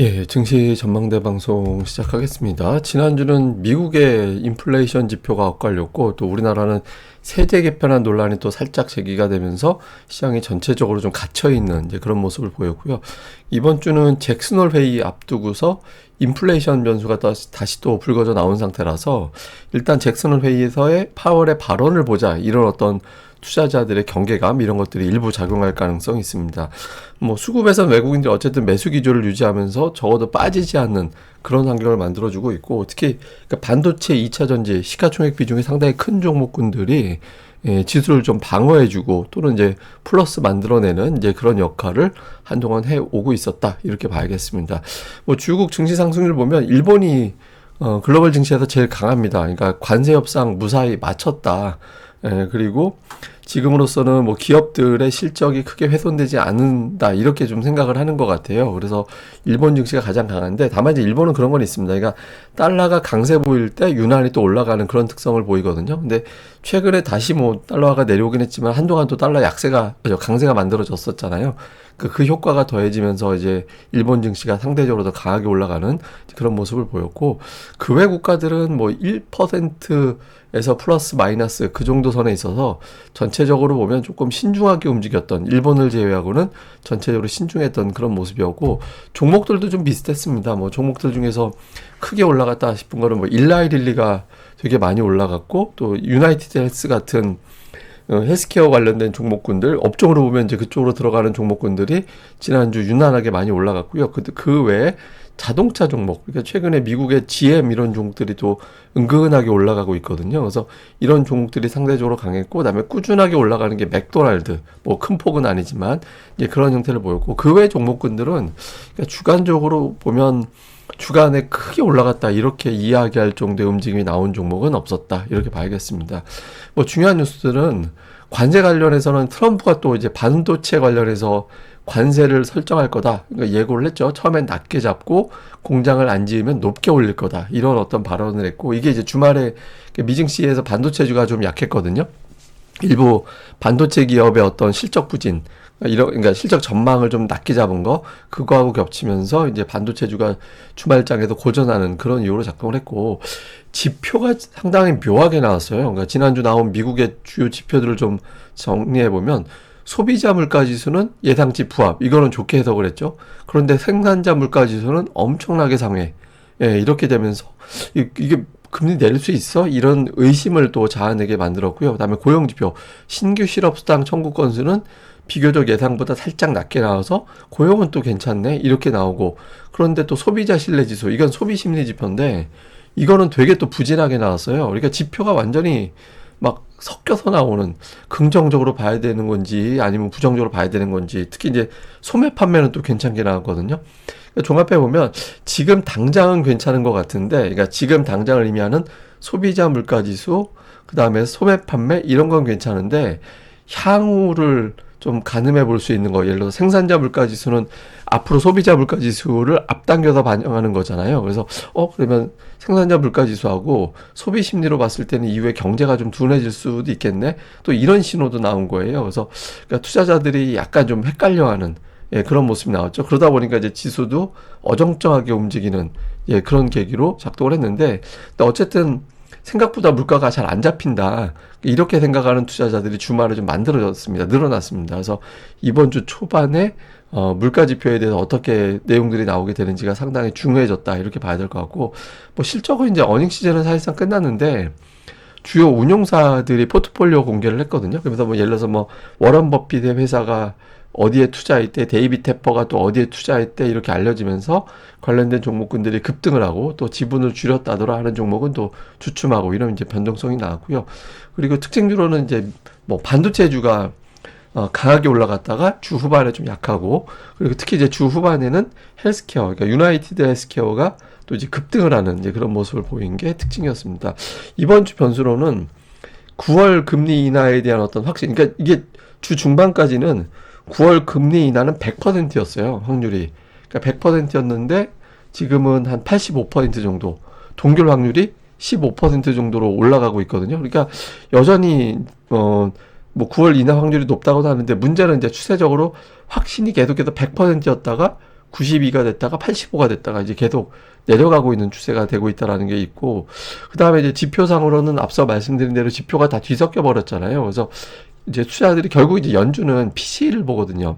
예, 증시 전망대 방송 시작하겠습니다. 지난주는 미국의 인플레이션 지표가 엇갈렸고 또 우리나라는 세제 개편안 논란이 또 살짝 제기가 되면서 시장이 전체적으로 좀 갇혀 있는 이제 그런 모습을 보였고요. 이번 주는 잭슨홀 회의 앞두고서 인플레이션 변수가 다시, 다시 또 불거져 나온 상태라서 일단 잭슨홀 회의에서의 파월의 발언을 보자 이런 어떤 투자자들의 경계감 이런 것들이 일부 작용할 가능성이 있습니다. 뭐 수급에선 외국인들이 어쨌든 매수 기조를 유지하면서 적어도 빠지지 않는 그런 환경을 만들어주고 있고 특히 그러니까 반도체 2차 전지 시가총액 비중이 상당히 큰 종목군들이 예, 지수를 좀 방어해주고 또는 이제 플러스 만들어내는 이제 그런 역할을 한동안 해 오고 있었다 이렇게 봐야겠습니다. 뭐 중국 증시 상승률 보면 일본이 어, 글로벌 증시에서 제일 강합니다. 그러니까 관세 협상 무사히 마쳤다. 예, 그리고 지금으로서는 뭐 기업들의 실적이 크게 훼손되지 않는다 이렇게 좀 생각을 하는 것 같아요. 그래서 일본 증시가 가장 강한데 다만 이제 일본은 그런 건 있습니다. 그러니까 달러가 강세 보일 때 유난히 또 올라가는 그런 특성을 보이거든요. 근데 최근에 다시 뭐 달러가 내려오긴 했지만 한동안 또 달러 약세가 강세가 만들어졌었잖아요. 그, 그 효과가 더해지면서 이제 일본 증시가 상대적으로 더 강하게 올라가는 그런 모습을 보였고 그 외 국가들은 뭐 1%에서 플러스 마이너스 그 정도 선에 있어서 전체 적으로 보면 조금 신중하게 움직였던 일본을 제외하고는 전체적으로 신중했던 그런 모습이었고 종목들도 좀 비슷했습니다. 뭐 종목들 중에서 크게 올라갔다 싶은 거는 뭐 일라이릴리가 되게 많이 올라갔고 또 유나이티드 헬스 같은 어, 헬스케어 관련된 종목군들 업종으로 보면 이제 그쪽으로 들어가는 종목군들이 지난주 유난하게 많이 올라갔고요. 그, 그 외에 자동차 종목, 그러니까 최근에 미국의 GM 이런 종목들이 또 은근하게 올라가고 있거든요. 그래서 이런 종목들이 상대적으로 강했고, 그다음에 꾸준하게 올라가는 게 맥도날드, 뭐 큰 폭은 아니지만 이제 그런 형태를 보였고, 그 외 종목군들은 그러니까 주간적으로 보면 주간에 크게 올라갔다 이렇게 이야기할 정도의 움직임이 나온 종목은 없었다 이렇게 봐야겠습니다. 뭐 중요한 뉴스들은 관세 관련해서는 트럼프가 또 이제 반도체 관련해서 관세를 설정할 거다. 그러니까 예고를 했죠. 처음엔 낮게 잡고 공장을 안 지으면 높게 올릴 거다. 이런 어떤 발언을 했고 이게 이제 주말에 미증시에서 반도체주가 좀 약했거든요. 일부 반도체 기업의 어떤 실적 부진 이런 그러니까 실적 전망을 좀 낮게 잡은 거 그거하고 겹치면서 이제 반도체주가 주말장에도 고전하는 그런 이유로 작동을 했고 지표가 상당히 묘하게 나왔어요. 그러니까 지난주 나온 미국의 주요 지표들을 좀 정리해 보면 소비자 물가 지수는 예상치 부합 이거는 좋게 해석을 했죠. 그런데 생산자 물가 지수는 엄청나게 상회. 예, 이렇게 되면서 이게 금리 내릴 수 있어? 이런 의심을 또 자아내게 만들었고요. 그다음에 고용 지표 신규 실업 수당 청구 건수는 비교적 예상보다 살짝 낮게 나와서 고용은 또 괜찮네 이렇게 나오고 그런데 또 소비자 신뢰 지수 이건 소비 심리 지표인데 이거는 되게 또 부진하게 나왔어요. 그러니까 지표가 완전히 막 섞여서 나오는 긍정적으로 봐야 되는 건지 아니면 부정적으로 봐야 되는 건지 특히 이제 소매 판매는 또 괜찮게 나왔거든요. 그러니까 종합해 보면 지금 당장은 괜찮은 것 같은데 그러니까 지금 당장을 의미하는 소비자 물가 지수 그 다음에 소매 판매 이런 건 괜찮은데 향후를 좀 가늠해 볼 수 있는 거. 예를 들어 생산자 물가 지수는 앞으로 소비자 물가 지수를 앞당겨서 반영하는 거잖아요. 그래서 어 그러면 생산자 물가 지수하고 소비 심리로 봤을 때는 이후에 경제가 좀 둔해질 수도 있겠네. 또 이런 신호도 나온 거예요. 그래서 그러니까 투자자들이 약간 좀 헷갈려하는 예, 그런 모습이 나왔죠. 그러다 보니까 이제 지수도 어정쩡하게 움직이는 예, 그런 계기로 작동을 했는데 어쨌든 생각보다 물가가 잘 안 잡힌다. 이렇게 생각하는 투자자들이 주말에 좀 만들어졌습니다. 늘어났습니다. 그래서 이번 주 초반에 어, 물가 지표에 대해서 어떻게 내용들이 나오게 되는지가 상당히 중요해졌다. 이렇게 봐야 될 것 같고, 뭐 실적은 이제 어닝 시즌은 사실상 끝났는데, 주요 운용사들이 포트폴리오 공개를 했거든요. 그래서 뭐 예를 들어서 뭐 워런 버핏의 회사가 어디에 투자했대, 데이비 테퍼가 또 어디에 투자했대 이렇게 알려지면서 관련된 종목군들이 급등을 하고 또 지분을 줄였다더라 하는 종목은 또 주춤하고 이런 이제 변동성이 나왔고요. 그리고 특징주로는 이제 뭐 반도체주가 어, 강하게 올라갔다가 주 후반에 좀 약하고 그리고 특히 이제 주 후반에는 헬스케어, 그러니까 유나이티드 헬스케어가 또 이제 급등을 하는 이제 그런 모습을 보인 게 특징이었습니다. 이번 주 변수로는 9월 금리 인하에 대한 어떤 확신, 그러니까 이게 주 중반까지는 9월 금리 인하는 100%였어요. 확률이. 그러니까 100%였는데 지금은 한 85% 정도. 동결 확률이 15% 정도로 올라가고 있거든요. 그러니까 여전히 어 뭐 9월 인하 확률이 높다고도 하는데 문제는 이제 추세적으로 확신이 계속해서 100%였다가 92가 됐다가 85가 됐다가 이제 계속 내려가고 있는 추세가 되고 있다라는 게 있고 그다음에 이제 지표상으로는 앞서 말씀드린 대로 지표가 다 뒤섞여 버렸잖아요. 그래서 이제 투자자들이 결국 이제 연준은 PC를 보거든요.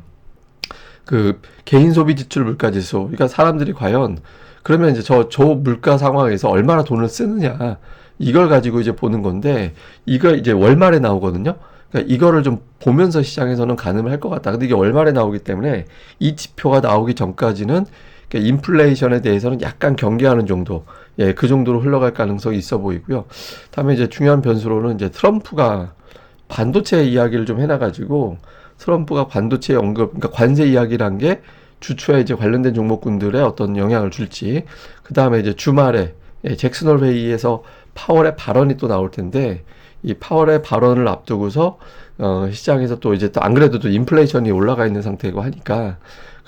그 개인 소비 지출 물가 지수. 그러니까 사람들이 과연 그러면 이제 저, 저 물가 상황에서 얼마나 돈을 쓰느냐. 이걸 가지고 이제 보는 건데, 이거 이제 월말에 나오거든요. 그러니까 이거를 좀 보면서 시장에서는 가늠을 할 것 같다. 근데 이게 월말에 나오기 때문에 이 지표가 나오기 전까지는 그러니까 인플레이션에 대해서는 약간 경계하는 정도, 예, 그 정도로 흘러갈 가능성이 있어 보이고요. 다음에 이제 중요한 변수로는 이제 트럼프가 반도체 이야기를 좀 해놔가지고 트럼프가 반도체 언급, 그러니까 관세 이야기를 한게 주초에 이제 관련된 종목군들에 어떤 영향을 줄지, 그 다음에 이제 주말에 예, 잭슨홀 회의에서 파월의 발언이 또 나올 텐데, 이 파월의 발언을 앞두고서 어, 시장에서 또 이제 또 안 그래도 또 인플레이션이 올라가 있는 상태고 하니까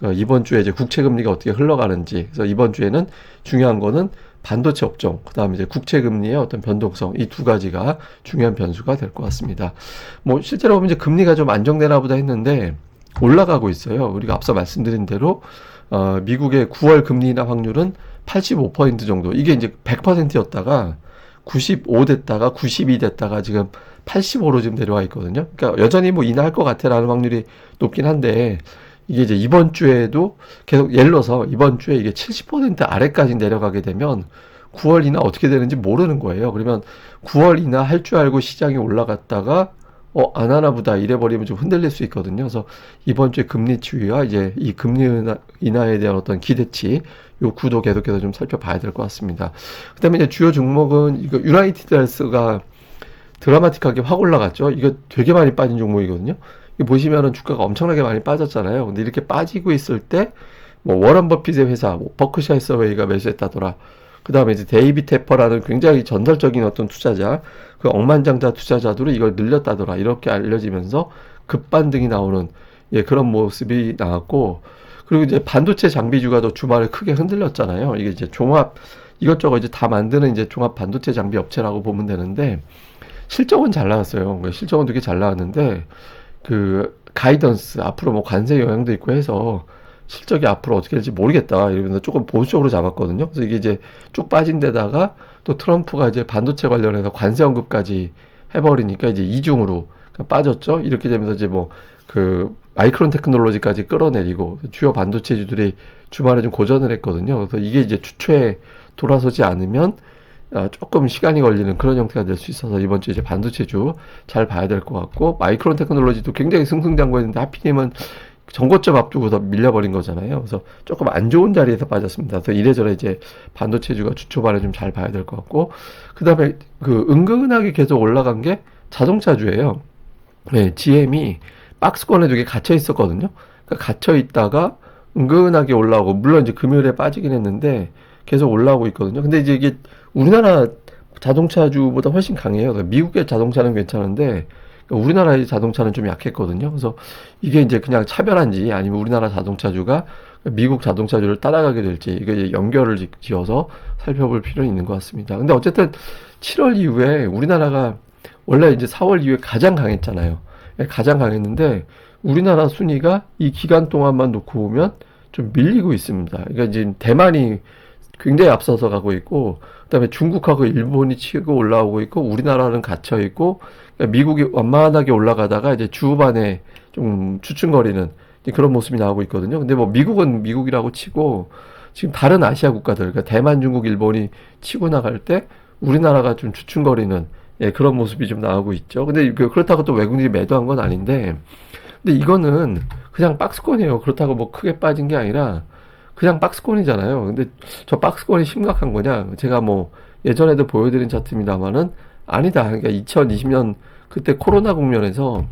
어, 이번 주에 이제 국채 금리가 어떻게 흘러가는지. 그래서 이번 주에는 중요한 거는 반도체 업종 그 다음에 이제 국채 금리의 어떤 변동성 이 두 가지가 중요한 변수가 될 것 같습니다. 뭐 실제로 보면 이제 금리가 좀 안정되나 보다 했는데 올라가고 있어요. 우리가 앞서 말씀드린 대로 어, 미국의 9월 금리 인하 확률은 85% 정도. 이게 이제 100%였다가 95 됐다가 92 됐다가 지금 85로 지금 내려와 있거든요. 그러니까 여전히 뭐 인하할 것 같아라는 확률이 높긴 한데 이게 이제 이번 주에도 계속 예를 들어서 이번 주에 이게 70% 아래까지 내려가게 되면 9월 이나 어떻게 되는지 모르는 거예요. 그러면 9월 이나 할 줄 알고 시장이 올라갔다가 어, 안 하나 보다 이래버리면 좀 흔들릴 수 있거든요. 그래서 이번 주에 금리 추이와 이제 이 금리 인하, 인하에 대한 어떤 기대치, 요 구도 계속해서 좀 살펴봐야 될 것 같습니다. 그 다음에 이제 주요 종목은 이거 유나이티드 헬스가 드라마틱하게 확 올라갔죠. 이거 되게 많이 빠진 종목이거든요. 보시면은 주가가 엄청나게 많이 빠졌잖아요. 근데 이렇게 빠지고 있을 때, 뭐, 워런 버핏의 회사, 뭐 버크샤 서웨이가 매수했다더라. 그 다음에 이제 데이비 테퍼라는 굉장히 전설적인 어떤 투자자, 그 억만장자 투자자들이 이걸 늘렸다더라. 이렇게 알려지면서 급반등이 나오는, 예, 그런 모습이 나왔고, 그리고 이제 반도체 장비주가 더 주말에 크게 흔들렸잖아요. 이게 이제 종합, 이것저것 이제 다 만드는 이제 종합 반도체 장비 업체라고 보면 되는데, 실적은 잘 나왔어요. 실적은 되게 잘 나왔는데, 그, 가이던스, 앞으로 뭐 관세 영향도 있고 해서, 실적이 앞으로 어떻게 될지 모르겠다. 이러면서 조금 보수적으로 잡았거든요. 그래서 이게 이제 쭉 빠진 데다가 또 트럼프가 이제 반도체 관련해서 관세 언급까지 해버리니까 이제 이중으로 빠졌죠. 이렇게 되면서 이제 뭐 그 마이크론 테크놀로지까지 끌어내리고 주요 반도체주들이 주말에 좀 고전을 했거든요. 그래서 이게 이제 주초에 돌아서지 않으면 아, 조금 시간이 걸리는 그런 형태가 될 수 있어서 이번 주에 이제 반도체주 잘 봐야 될 것 같고 마이크론 테크놀로지도 굉장히 승승장구했는데 하필이면 정거점 앞두고서 밀려버린 거잖아요. 그래서 조금 안 좋은 자리에서 빠졌습니다. 그래서 이래저래 이제 반도체주가 주초반에 좀 잘 봐야 될 것 같고, 그 다음에 그 은근하게 계속 올라간 게 자동차주예요. 네, GM이 박스권에 두 개 갇혀 있었거든요. 그러니까 갇혀 있다가 은근하게 올라오고, 물론 이제 금요일에 빠지긴 했는데 계속 올라오고 있거든요. 근데 이제 이게 우리나라 자동차주보다 훨씬 강해요. 그러니까 미국의 자동차는 괜찮은데, 그러니까 우리나라의 자동차는 좀 약했거든요. 그래서 이게 이제 그냥 차별한지 아니면 우리나라 자동차주가 미국 자동차주를 따라가게 될지 이게 연결을 지어서 살펴볼 필요는 있는 것 같습니다. 근데 어쨌든 7월 이후에 우리나라가 원래 이제 4월 이후에 가장 강했잖아요. 예, 가장 강했는데 우리나라 순위가 이 기간 동안만 놓고 보면 좀 밀리고 있습니다. 그러니까 이제 대만이 굉장히 앞서서 가고 있고 그다음에 중국하고 일본이 치고 올라오고 있고 우리나라는 갇혀 있고 그러니까 미국이 완만하게 올라가다가 이제 주반에 좀 추춤거리는 그런 모습이 나오고 있거든요. 근데 뭐 미국은 미국이라고 치고 지금 다른 아시아 국가들, 그러니까 대만, 중국, 일본이 치고 나갈 때 우리나라가 좀 추춤거리는 예, 그런 모습이 좀 나오고 있죠. 근데 그 그렇다고 또 외국인이 매도한 건 아닌데, 근데 이거는 그냥 박스권이에요. 그렇다고 뭐 크게 빠진 게 아니라 그냥 박스권이잖아요. 근데 저 박스권이 심각한 거냐? 제가 뭐 예전에도 보여드린 차트입니다만은 아니다. 그러니까 2020년 그때 코로나 국면에서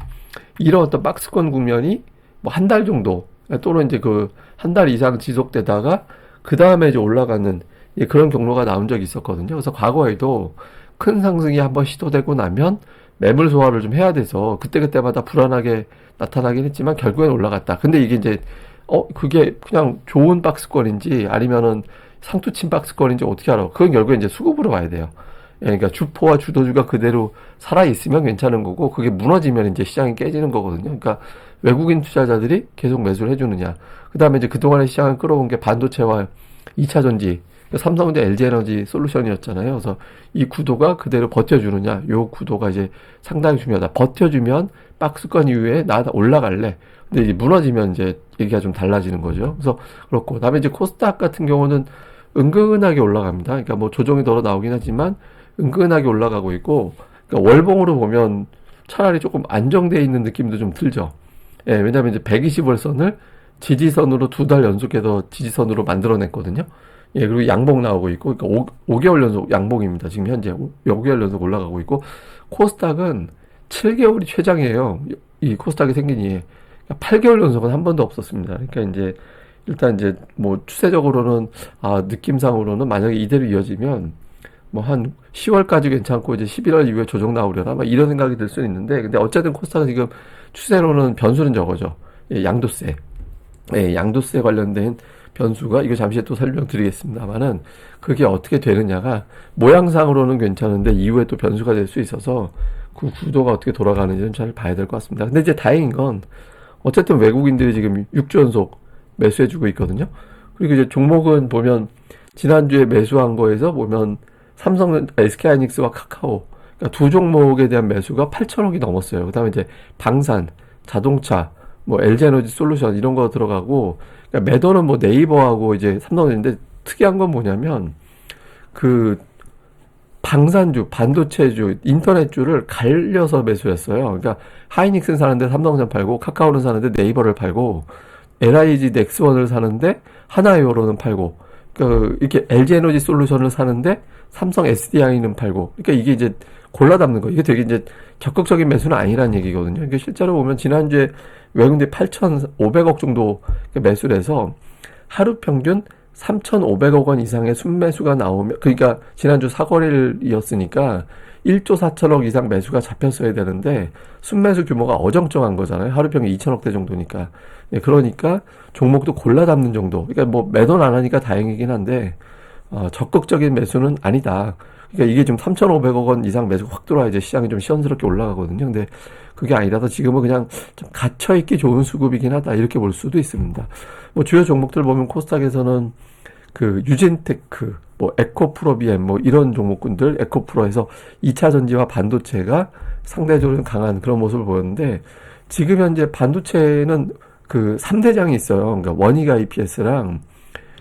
이런 어떤 박스권 국면이 뭐 한 달 정도 또는 이제 그 한 달 이상 지속되다가 그 다음에 이제 올라가는 그런 경로가 나온 적이 있었거든요. 그래서 과거에도 큰 상승이 한번 시도되고 나면 매물 소화를 좀 해야 돼서 그때그때마다 불안하게 나타나긴 했지만 결국엔 올라갔다. 근데 이게 이제 어 그게 그냥 좋은 박스권인지 아니면은 상투친 박스권인지 어떻게 알아? 그건 결국에 이제 수급으로 봐야 돼요. 예, 그러니까 주포와 주도주가 그대로 살아 있으면 괜찮은 거고 그게 무너지면 이제 시장이 깨지는 거거든요. 그러니까 외국인 투자자들이 계속 매수를 해주느냐. 그 다음에 이제 그동안의 시장을 끌어온 게 반도체와 2차 전지, 삼성전자 LG에너지 솔루션이었잖아요. 그래서 이 구도가 그대로 버텨주느냐. 요 구도가 이제 상당히 중요하다. 버텨주면 박스권 이후에 나 올라갈래. 근데 이제 무너지면 이제 얘기가 좀 달라지는 거죠. 그래서 그렇고. 그 다음에 이제 코스닥 같은 경우는 은근하게 올라갑니다. 그러니까 뭐 조정이 덜어 나오긴 하지만 은근하게 올라가고 있고, 그러니까 월봉으로 보면 차라리 조금 안정되어 있는 느낌도 좀 들죠. 예, 왜냐면 이제 120월선을 지지선으로 두 달 연속해서 지지선으로 만들어냈거든요. 예, 그리고 양봉 나오고 있고, 그러니까 5, 5개월 연속 양봉입니다. 지금 현재 5, 개월 연속 올라가고 있고, 코스닥은 7개월이 최장이에요. 이 코스닥이 생긴 이에. 8개월 그러니까 연속은 한 번도 없었습니다. 그러니까 이제, 일단 이제 뭐 추세적으로는, 아, 느낌상으로는 만약에 이대로 이어지면, 뭐 한 10월까지 괜찮고 이제 11월 이후에 조정 나오려나? 막 이런 생각이 들 수는 있는데, 근데 어쨌든 코스닥은 지금 추세로는 변수는 적어죠. 예, 양도세. 예, 양도세 관련된 변수가 이거 잠시 또 설명드리겠습니다만은 그게 어떻게 되느냐가 모양상으로는 괜찮은데 이후에 또 변수가 될 수 있어서 그 구도가 어떻게 돌아가는지는 잘 봐야 될 것 같습니다. 근데 이제 다행인 건 어쨌든 외국인들이 지금 6주 연속 매수해주고 있거든요. 그리고 이제 종목은 보면 지난주에 매수한 거에서 보면 삼성, SK하이닉스와 카카오 그러니까 두 종목에 대한 매수가 8천억이 넘었어요. 그다음에 이제 방산, 자동차, 뭐 LG에너지 솔루션 이런 거 들어가고 그러니까 매도는 뭐 네이버하고 이제 삼성인데 특이한 건 뭐냐면 그 방산주, 반도체주, 인터넷주를 갈려서 매수했어요. 그러니까 하이닉스는 사는데 삼성전 팔고 카카오는 사는데 네이버를 팔고 LIG 넥스원을 사는데 하나이오로는 팔고 그 이렇게 LG 에너지 솔루션을 사는데 삼성 SDI는 팔고 그러니까 이게 이제 골라 담는 거. 이게 되게 이제 적극적인 매수는 아니란 얘기거든요. 이게 실제로 보면 지난주에 외국인들이 8,500억 정도 매수를 해서 하루 평균 3,500억 원 이상의 순매수가 나오면, 그러니까 지난주 사거리일이었으니까 1조 4천억 이상 매수가 잡혔어야 되는데 순매수 규모가 어정쩡한 거잖아요. 하루 평균 2천억대 정도니까. 네, 그러니까 종목도 골라 담는 정도. 그러니까 뭐 매도는 안 하니까 다행이긴 한데 어, 적극적인 매수는 아니다. 그러니까 이게 좀 3,500억 원 이상 매수가 확 들어와 이제 시장이 좀 시원스럽게 올라가거든요. 근데 그게 아니라서 지금은 그냥 좀 갇혀있기 좋은 수급이긴 하다. 이렇게 볼 수도 있습니다. 뭐 주요 종목들 보면 코스닥에서는 그 유진테크, 뭐 에코프로비엠 뭐 이런 종목군들 에코프로에서 2차 전지와 반도체가 상대적으로 강한 그런 모습을 보였는데 지금 현재 반도체는 그 3대장이 있어요. 그러니까 원익 IPS랑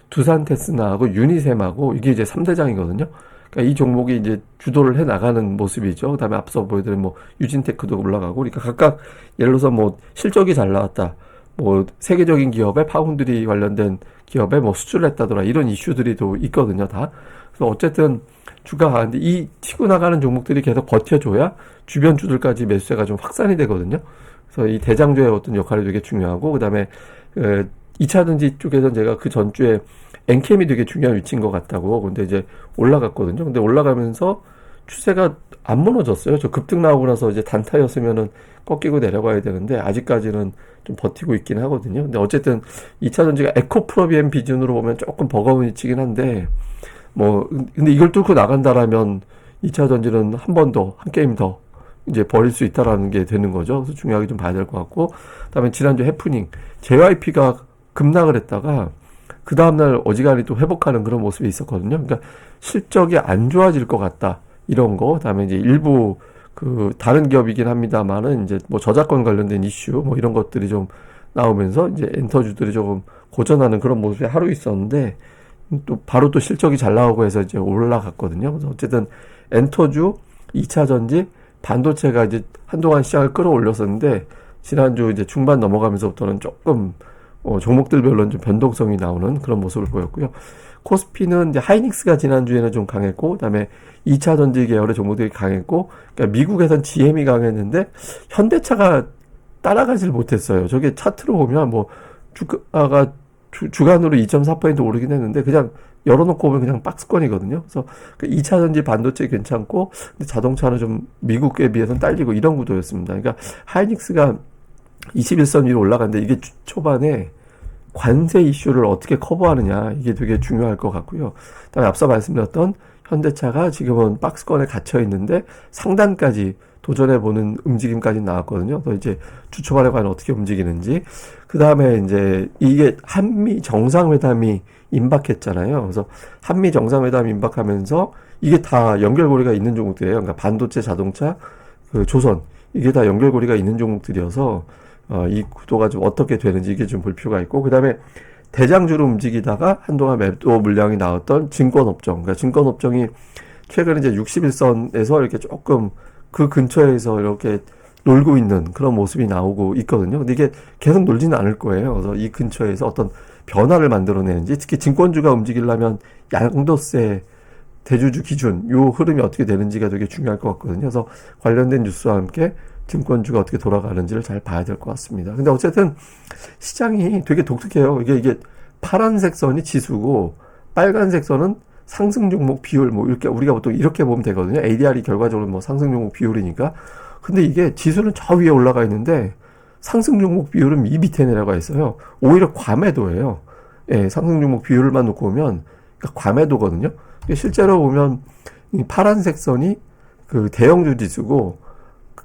두산 테스나하고 유니셈하고 이게 이제 3대장이거든요. 그러니까 이 종목이 이제 주도를 해 나가는 모습이죠. 그다음에 앞서 보여드린 뭐 유진테크도 올라가고, 그러니까 각각 예를 들어서 뭐 실적이 잘 나왔다, 뭐 세계적인 기업의 파운드리 관련된 기업에 뭐 수출을 했다더라 이런 이슈들이 또 있거든요. 다. 그래서 어쨌든 주가 가는데 이 튀고 나가는 종목들이 계속 버텨줘야 주변 주들까지 매수세가 좀 확산이 되거든요. 그래서 이 대장주의 어떤 역할이 되게 중요하고 그다음에 그 2차 전지 쪽에서는 제가 그 전주에 엔캠이 되게 중요한 위치인 것 같다고. 근데 이제 올라갔거든요. 근데 올라가면서 추세가 안 무너졌어요. 저 급등 나오고 나서 이제 단타였으면은 꺾이고 내려가야 되는데 아직까지는 좀 버티고 있긴 하거든요. 근데 어쨌든 2차 전지가 에코프로비엠 비준으로 보면 조금 버거운 위치긴 한데 뭐 근데 이걸 뚫고 나간다라면 2차 전지는 한 번 더, 한 게임 더 이제 버릴 수 있다라는 게 되는 거죠. 그래서 중요하게 좀 봐야 될 것 같고 그다음에 지난주 해프닝 JYP가 급락을 했다가 그 다음날 어지간히 또 회복하는 그런 모습이 있었거든요. 그러니까 실적이 안 좋아질 것 같다. 이런 거. 그다음에 이제 일부 그 다른 기업이긴 합니다만은 이제 뭐 저작권 관련된 이슈 뭐 이런 것들이 좀 나오면서 이제 엔터주들이 조금 고전하는 그런 모습이 하루 있었는데 또 바로 또 실적이 잘 나오고 해서 이제 올라갔거든요. 그래서 어쨌든 엔터주 2차 전지 반도체가 이제 한동안 시장을 끌어올렸었는데 지난주 이제 중반 넘어가면서부터는 조금 어, 종목들별로는 좀 변동성이 나오는 그런 모습을 보였고요. 코스피는 이제 하이닉스가 지난주에는 좀 강했고, 그 다음에 2차 전지 계열의 종목들이 강했고, 그러니까 미국에선 GM이 강했는데, 현대차가 따라가질 못했어요. 저게 차트로 보면 뭐, 주가가 주, 주간으로 2.4% 오르긴 했는데, 그냥 열어놓고 보면 그냥 박스권이거든요. 그래서 그 2차 전지 반도체 괜찮고, 근데 자동차는 좀 미국에 비해서는 딸리고 이런 구도였습니다. 그러니까 하이닉스가 21선 위로 올라갔는데 이게 초반에 관세 이슈를 어떻게 커버하느냐 이게 되게 중요할 것 같고요. 그다음에 앞서 말씀드렸던 현대차가 지금은 박스권에 갇혀 있는데 상단까지 도전해 보는 움직임까지 나왔거든요. 그래서 이제 주 초반에 과연 어떻게 움직이는지 그 다음에 이제 이게 한미 정상회담이 임박했잖아요. 그래서 한미 정상회담 임박하면서 이게 다 연결고리가 있는 종목들이에요. 그러니까 반도체, 자동차, 그 조선 이게 다 연결고리가 있는 종목들이어서 어, 이 구도가 좀 어떻게 되는지 이게 좀 볼 필요가 있고 그 다음에 대장주로 움직이다가 한동안 매도 물량이 나왔던 증권업종, 그러니까 증권업종이 최근에 이제 61선에서 이렇게 조금 그 근처에서 이렇게 놀고 있는 그런 모습이 나오고 있거든요. 근데 이게 계속 놀지는 않을 거예요. 그래서 이 근처에서 어떤 변화를 만들어내는지 특히 증권주가 움직이려면 양도세 대주주 기준 요 흐름이 어떻게 되는지가 되게 중요할 것 같거든요. 그래서 관련된 뉴스와 함께 증권주가 어떻게 돌아가는지를 잘 봐야 될 것 같습니다. 근데 어쨌든 시장이 되게 독특해요. 이게 이게 파란색 선이 지수고 빨간색 선은 상승 종목 비율 뭐 이렇게 우리가 보통 이렇게 보면 되거든요. ADR이 결과적으로 뭐 상승 종목 비율이니까. 근데 이게 지수는 저 위에 올라가 있는데 상승 종목 비율은 이 밑에 내려가 있어요. 오히려 과매도예요. 예, 상승 종목 비율만 놓고 보면 그러니까 과매도거든요. 실제로 보면 이 파란색 선이 그 대형주 지수고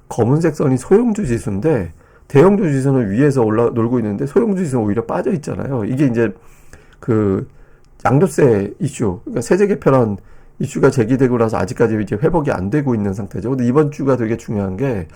검은색 선이 소형주 지수인데 대형주 지수는 위에서 올라 놀고 있는데 소형주 지수는 오히려 빠져 있잖아요. 이게 이제 그 양도세 이슈, 그러니까 세제 개편안 이슈가 제기되고 나서 아직까지 이제 회복이 안 되고 있는 상태죠. 근데 이번 주가 되게 중요한 게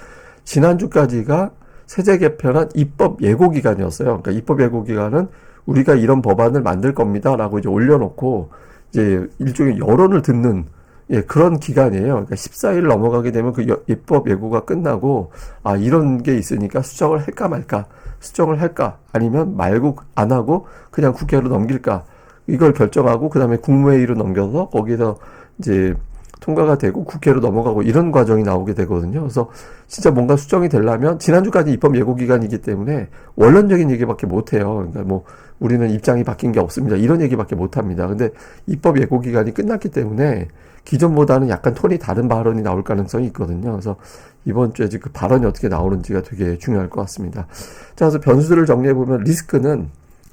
지난주까지가 세제 개편안 입법 예고 기간이었어요. 그러니까 입법 예고 기간은 우리가 이런 법안을 만들 겁니다라고 이제 올려놓고 이제 일종의 여론을 듣는 예, 그런 기간이에요. 그러니까 14일 넘어가게 되면 그 여- 입법 예고가 끝나고, 아, 이런 게 있으니까 수정을 할까 말까, 수정을 할까, 아니면 말고 안 하고 그냥 국회로 넘길까, 이걸 결정하고, 그 다음에 국무회의로 넘겨서 거기서 이제 통과가 되고 국회로 넘어가고 이런 과정이 나오게 되거든요. 그래서 진짜 뭔가 수정이 되려면 지난주까지 입법 예고 기간이기 때문에 원론적인 얘기밖에 못 해요. 그러니까 뭐 우리는 입장이 바뀐 게 없습니다. 이런 얘기밖에 못 합니다. 근데 입법 예고 기간이 끝났기 때문에 기존보다는 약간 톤이 다른 발언이 나올 가능성이 있거든요. 그래서 이번 주에 그 발언이 어떻게 나오는지가 되게 중요할 것 같습니다. 자, 그래서 변수들을 정리해 보면 리스크는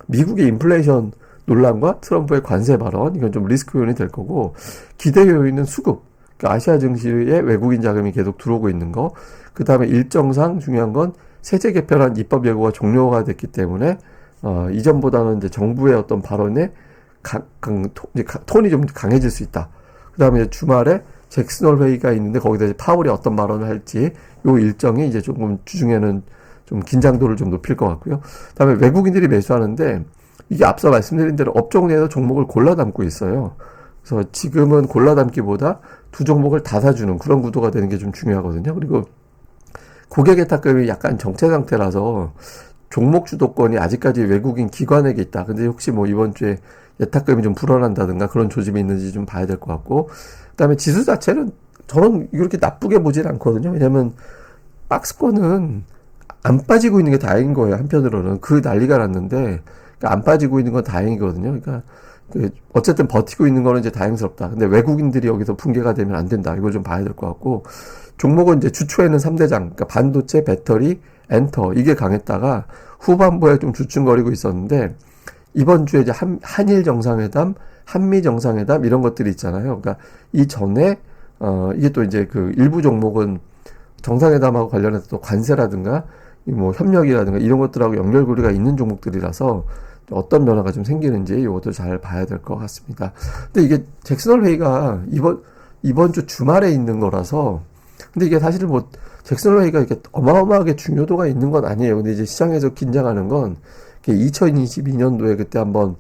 미국의 인플레이션 논란과 트럼프의 관세 발언 이건 좀 리스크 요인이 될 거고 기대 요인은 수급 그러니까 아시아 증시에 외국인 자금이 계속 들어오고 있는 거 그다음에 일정상 중요한 건 세제 개편안 입법 예고가 종료가 됐기 때문에 어, 이전보다는 이제 정부의 어떤 발언에 강, 강, 토, 톤이 좀 강해질 수 있다. 그다음에 주말에 잭슨홀 회의가 있는데 거기다 파월이 어떤 발언을 할지 요 일정이 이제 조금 주중에는 좀 긴장도를 좀 높일 것 같고요. 그다음에 외국인들이 매수하는데 이게 앞서 말씀드린 대로 업종 내에서 종목을 골라 담고 있어요. 그래서 지금은 골라 담기보다 두 종목을 다 사주는 그런 구도가 되는 게 좀 중요하거든요. 그리고 고객 예탁금이 약간 정체 상태라서 종목 주도권이 아직까지 외국인 기관에게 있다. 근데 혹시 뭐 이번 주에 예탁금이 좀 불어난다든가 그런 조짐이 있는지 좀 봐야 될 것 같고, 그 다음에 지수 자체는 저는 이렇게 나쁘게 보진 않거든요. 왜냐면 박스권은 안 빠지고 있는 게 다행인 거예요. 한편으로는 그 난리가 났는데 그러니까 안 빠지고 있는 건 다행이거든요. 그러니까 그 어쨌든 버티고 있는 거는 이제 다행스럽다. 근데 외국인들이 여기서 붕괴가 되면 안 된다. 이걸 좀 봐야 될 것 같고 종목은 이제 주초에는 3대장, 그러니까 반도체, 배터리, 엔터 이게 강했다가 후반부에 좀 주춤거리고 있었는데 이번 주에 이제 한, 한일 정상회담, 한미 정상회담 이런 것들이 있잖아요. 그러니까 이 전에 어 이게 또 이제 그 일부 종목은 정상회담하고 관련해서 또 관세라든가 이 뭐 협력이라든가 이런 것들하고 연결고리가 있는 종목들이라서 어떤 변화가 좀 생기는지 이것도 잘 봐야 될 것 같습니다. 근데 이게 잭슨홀 회의가 이번 이번 주 주말에 있는 거라서 근데 이게 사실 뭐 잭슨홀 회의가 이렇게 어마어마하게 중요도가 있는 건 아니에요. 근데 이제 시장에서 긴장하는 건 2022년도에 그때 한번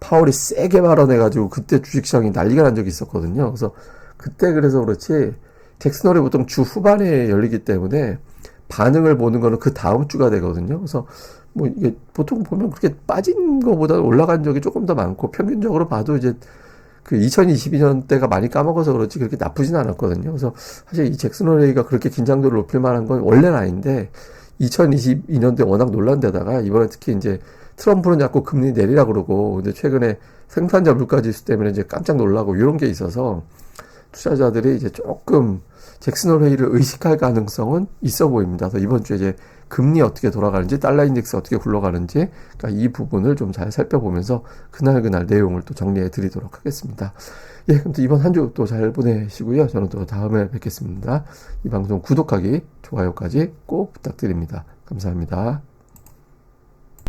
파월이 세게 발언해가지고 그때 주식시장이 난리가 난 적이 있었거든요. 그래서 그때 그래서 그렇지 잭슨홀이 보통 주 후반에 열리기 때문에 반응을 보는 거는 그 다음 주가 되거든요. 그래서 뭐 이게 보통 보면 그렇게 빠진 거보다 올라간 적이 조금 더 많고 평균적으로 봐도 이제 그 2022년 때가 많이 까먹어서 그렇지 그렇게 나쁘진 않았거든요. 그래서 사실 이 잭슨 홀레이가 그렇게 긴장도를 높일 만한 건 원래는 아닌데 2022년도에 워낙 논란되다가 이번에 특히 이제 트럼프는 자꾸 금리 내리라 그러고 근데 최근에 생산자 물가 지수 때문에 이제 깜짝 놀라고 이런 게 있어서 투자자들이 이제 조금 잭슨홀 회의를 의식할 가능성은 있어 보입니다. 그래서 이번 주에 이제 금리 어떻게 돌아가는지 달러 인덱스 어떻게 굴러가는지 그러니까 이 부분을 좀 잘 살펴보면서 그날 그날 내용을 또 정리해 드리도록 하겠습니다. 예, 그럼 또 이번 한 주 또 잘 보내시고요. 저는 또 다음에 뵙겠습니다. 이 방송 구독하기, 좋아요까지 꼭 부탁드립니다. 감사합니다.